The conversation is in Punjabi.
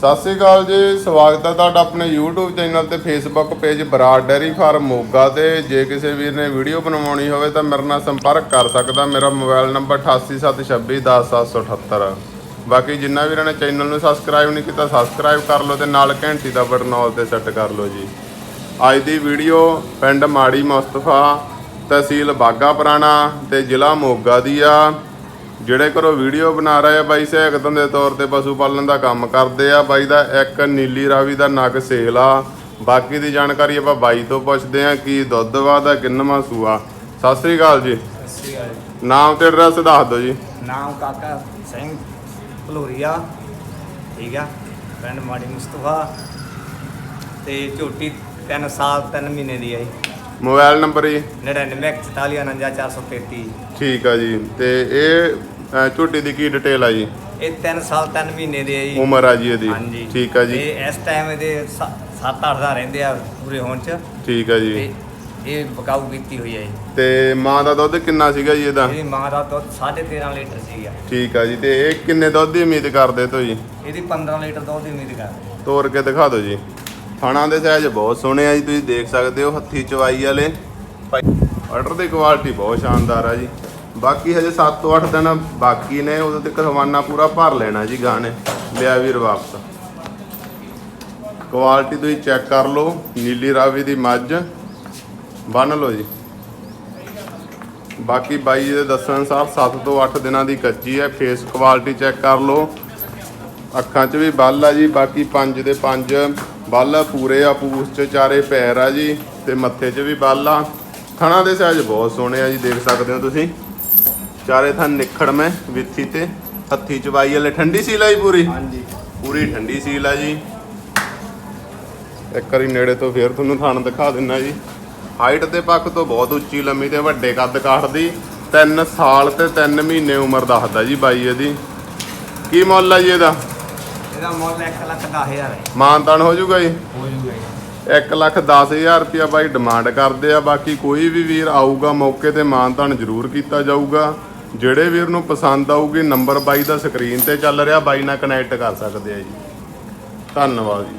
ਸਤਿ ਸ੍ਰੀ ਅਕਾਲ ਜੀ, ਸਵਾਗਤ ਹੈ ਤੁਹਾਡਾ ਆਪਣੇ YouTube ਚੈਨਲ ਤੇ Facebook page Brar dairy farm Moga ਤੇ। ਜੇ ਕਿਸੇ ਵੀਰ ਨੇ ਵੀਡੀਓ ਬਣਵਾਉਣੀ ਹੋਵੇ ਤਾਂ ਮੇਰੇ ਨਾਲ ਸੰਪਰਕ ਕਰ ਸਕਦਾ। ਮੇਰਾ ਮੋਬਾਈਲ ਨੰਬਰ 8876210778 ਬਾਕੀ ਜਿੰਨਾ ਵੀਰਾਂ ਨੇ ਚੈਨਲ ਨੂੰ ਸਬਸਕ੍ਰਾਈਬ ਨਹੀਂ ਕੀਤਾ ਸਬਸਕ੍ਰਾਈਬ ਕਰ ਲਓ ਤੇ ਨਾਲ ਘੰਟੀ ਦਾ ਬਟਨ ਆਲ ਤੇ ਸੈੱਟ ਕਰ ਲਓ ਜੀ। ਅੱਜ ਦੀ ਵੀਡੀਓ ਪਿੰਡ ਮਾੜੀ ਮੁਸਤਫਾ ਤਹਿਸੀਲ ਬਾਗਾ ਪੁਰਾਣਾ ਤੇ ਜ਼ਿਲ੍ਹਾ ਮੋਗਾ ਦੀ ਆ। ਜਿਹੜੇ ਘਰੋਂ ਵੀਡੀਓ ਬਣਾ ਰਹੇ ਆ ਬਾਈ ਸਹਾਇਕਤਨ ਦੇ ਤੌਰ ਤੇ ਪਸ਼ੂ ਪਾਲਣ ਦਾ ਕੰਮ ਕਰਦੇ ਆ ਬਾਈ ਦਾ ਇੱਕ ਨੀਲੀ ਰਾਵੀ ਦਾ ਨਗ ਸੇਲ ਆ। ਬਾਕੀ ਦੀ ਜਾਣਕਾਰੀ ਆਪਾਂ ਬਾਈ ਤੋਂ ਪੁੱਛਦੇ ਆ ਕੀ ਦੁੱਧ ਵਾਦਾ ਕਿੰਨਵਾਂ ਸੂਆ ਸਤਿ ਸ੍ਰੀ ਅਕਾਲ ਜੀ। ਸਤਿ ਸ਼੍ਰੀ ਅਕਾਲ ਜੀ। ਨਾਮ ਤੇ ਐਡਰੈਸ ਦੱਸ ਦਿਓ ਜੀ। ਨਾਮ ਕਾਕਾ ਸਿੰਘ ਭਲੋਰੀਆ ਠੀਕ ਆ ਪਿੰਡ ਮਾੜੀ ਮੁਸਤਫਾ। ਤੇ ਝੋਟੀ 3 ਸਾਲ 3 ਮਹੀਨੇ ਦੀ ਆਈ ਮੋਬਾਈਲ ਨੰਬਰ ਜੀ? 9944949433 ਠੀਕ ਆ ਜੀ। ਤੇ ਇਹ ਅਹ, ਝੋਟੀ ਦੀ ਕੀ ਡਿਟੇਲ ਆ ਜੀ? ਇਹ 3 ਸਾਲ 3 ਮਹੀਨੇ ਦੀ ਆਈ ਉਮਰ ਆ ਜੀ ਇਹਦੀ। ਹਾਂਜੀ। ਠੀਕ ਆ ਜੀ। ਤੇ ਇਸ ਟਾਈਮ ਇਹਦੇ 7-8 ਦਾ ਰਹਿੰਦੇ ਆ ਪੂਰੇ ਹੋਣ ਚ। ਠੀਕ ਆ ਜੀ। ਤੇ ਇਹ ਬਕਾਊ ਕੀਤੀ ਹੋਈ ਹੈ ਜੀ। ਤੇ ਮਾਂ ਦਾ ਦੁੱਧ ਕਿੰਨਾ ਸੀਗਾ ਜੀ ਇਹਦਾ? ਇਹਦੀ ਮਾਂ ਦਾ ਦੁੱਧ 13.5 ਲੀਟਰ ਸੀਗਾ। ਠੀਕ ਆ ਜੀ। ਤੇ ਇਹ ਕਿੰਨੇ ਦੁੱਧ ਦੀ ਉਮੀਦ ਕਰਦੇ ਤੋਂ ਜੀ ਇਹਦੀ 15 ਲੀਟਰ ਦੁੱਧ ਦੀ ਉਮੀਦ ਕਰਦੇ ਤੋੜ ਕੇ ਦਿਖਾ ਦਿਓ ਜੀ। ਥਾਣਾ ਦੇ ਸਾਈਜ਼ ਬਹੁਤ ਸੋਹਣੇ ਆ ਜੀ, ਤੁਸੀਂ ਦੇਖ ਸਕਦੇ ਹੋ ਹੱਥੀ ਚਵਾਈ ਵਾਲੇ। ਆਰਡਰ ਦੀ ਕੁਆਲਿਟੀ ਬਹੁਤ ਸ਼ਾਨਦਾਰ ਆ ਜੀ। ਬਾਕੀ ਹਜੇ 7 ਤੋਂ 8 ਦਿਨ ਬਾਕੀ ਨੇ ਉਦੋਂ ਤੱਕ ਹਵਾਨਾ ਪੂਰਾ ਭਰ ਲੈਣਾ ਜੀ ਗਾਣੇ, ਲਿਆ ਵੀਰ ਵਾਪਸ ਕੁਆਲਿਟੀ ਤੁਸੀਂ ਚੈੱਕ ਕਰ ਲਓ, ਨੀਲੀ ਰਾਵੀ ਦੀ ਮੱਝ। ਬੰਨ ਲਓ ਜੀ। ਬਾਕੀ ਬਾਈ ਦੇ ਦੱਸਣ ਅਨੁਸਾਰ 7 ਤੋਂ 8 ਦਿਨਾਂ ਦੀ ਕੱਚੀ ਹੈ ਫੇਸ ਕੁਆਲਿਟੀ ਚੈੱਕ ਕਰ ਲਓ। ਅੱਖਾਂ 'ਚ ਵੀ ਬੱਲ ਆ ਜੀ, ਬਾਕੀ ਪੰਜ ਦੇ ਪੰਜ ਬੱਲ ਪੂਰੇ ਆ ਪੂਛ 'ਚ ਚਾਰੇ ਪੈਰ ਆ ਜੀ ਤੇ ਮੱਥੇ 'ਚ ਵੀ ਬੱਲ ਆ। ਥਣਾ ਦੇ ਸਾਈਜ਼ ਬਹੁਤ ਸੋਹਣੇ ਆ ਜੀ ਦੇਖ ਸਕਦੇ ਹੋ ਤੁਸੀਂ। ਚਾਰੇ ਥਣ ਨਿਖੜ ਮੈਂ ਵਿੱਥੀ ਤੇ ਹੱਥੀ ਚਵਾਈ ਵਾਲੇ। ਠੰਡੀ ਸੀਲ ਆ ਜੀ ਪੂਰੀ? ਹਾਂਜੀ। ਪੂਰੀ ਠੰਡੀ ਸੀਲ ਆ ਜੀ। ਇੱਕ ਵਾਰੀ ਨੇੜੇ ਤੋਂ ਫੇਰ ਤੁਹਾਨੂੰ ਥਣ ਦਿਖਾ ਦਿੰਨਾ ਜੀ। ਹਾਈਟ ਦੇ ਪੱਖ ਤੋਂ ਬਹੁਤ ਉੱਚੀ ਲੰਮੀ ਤੇ ਵੱਡੇ ਕੱਦ ਕਾਠਦੀ 3 ਸਾਲ ਤੇ 3 ਮਹੀਨੇ ਉਮਰ ਦੱਸਦਾ ਜੀ ਬਾਈ ਇਹਦੀ। ਕੀ ਮੁੱਲ ਆ ਜੀ ਇਹਦਾ? ਇਹਦਾ ਮੁੱਲ 1 ਲੱਖ 10000 ਹੈ। ਮਾਨਤਾਨ ਹੋ ਜਾਊਗਾ ਜੀ? ਹੋ ਜੂਗਾ ਜੀ। 1 ਲੱਖ 10000 ਰੁਪਇਆ ਬਾਈ ਡਿਮਾਂਡ ਕਰਦੇ ਆ ਬਾਕੀ ਕੋਈ ਵੀ ਵੀਰ ਆਊਗਾ ਮੌਕੇ ਤੇ ਮਾਨਤਾਨ ਜ਼ਰੂਰ ਕੀਤਾ ਜਾਊਗਾ। ਜਿਹੜੇ ਵੀਰ ਨੂੰ ਪਸੰਦ ਆਊਗੀ ਨੰਬਰ ਬਾਈ ਦਾ ਸਕਰੀਨ ਤੇ ਚੱਲ ਰਿਹਾ ਬਾਈ ਨਾਲ ਕਨੈਕਟ ਕਰ ਸਕਦੇ ਆ ਜੀ। ਧੰਨਵਾਦ ਜੀ।